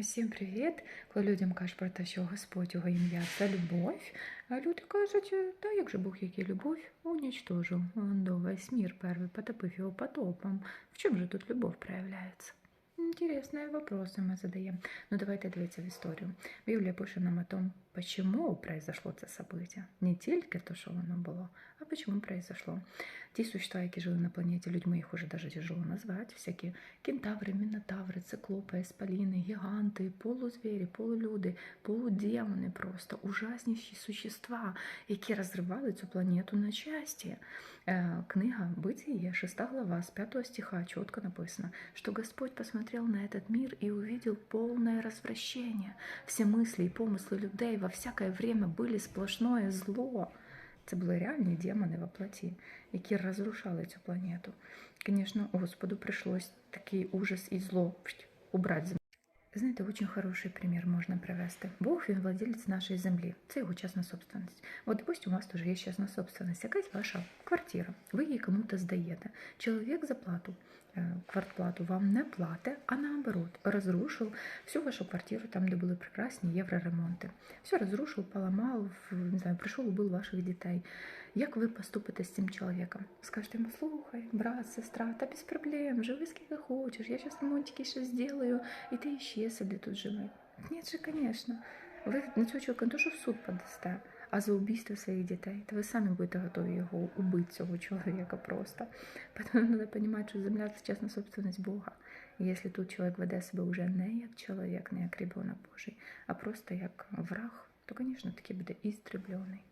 Всім привіт! Коли людям кажуть про те, що Господь його ім'я це любов, а люди кажуть, та як же Бог, який любов, уничтожив он до весь мир первый, потопив його потопом. В чому же тут любов проявляється? Интересные вопросы мы задаем. Ну давайте дивитися в історію. Біблія пише нам о том, почему произошло це событие. Не тільки то, що воно було, а почему произошло. Ті существа, які жили на планеті, людьми їх уже даже тяжело назвати, всякі кентаври, мінотаври, циклопи, еспаліни, гіганти, полузвірі, полулюди, полудемони просто ужасніші существа, які розривали цю планету на часті. Е, Книга Бытие, 6 глава, с 5 стиха четко написано, что Господь посмотрел на этот мир и увидел полное развращение. Все мысли и помыслы людей во всякое время были сплошное зло. Це були реальні демони во плоті, які розрушали цю планету. Звісно, Господу прийшлось такий ужас і зло убрати з. Знаєте, очень хороший пример можна привести. Бог він владелець нашої землі. Це його частна собственность. От, допустим, у вас теж є частна собственность, якась ваша квартира. Ви її кому-то здаєте. Чоловік за плату, е, квартплату вам не платить, а наоборот, розрушив всю вашу квартиру, там, де були прекрасні євроремонти. Все розрушив, поламав, не знаю, прийшов, убив ваших дітей. Як ви поступите з цим чоловіком? Скажете йому, слухай, брат, сестра, та без проблем, живи скільки хочеш, я зараз ремонтики ще зроблю, і ти ще собі тут живи. Ні, же, звісно. Ви на цього чоловіка не то, що в суд подасте, а за убійство своїх дітей, то ви самі будете готові його убити, цього чоловіка просто. Тому треба розуміти, що земля це чесна собственность Бога. Якщо тут чоловік веде себе вже не як чоловік, не як ребенок Божий, а просто як враг, то, звісно, таки буде істреблений.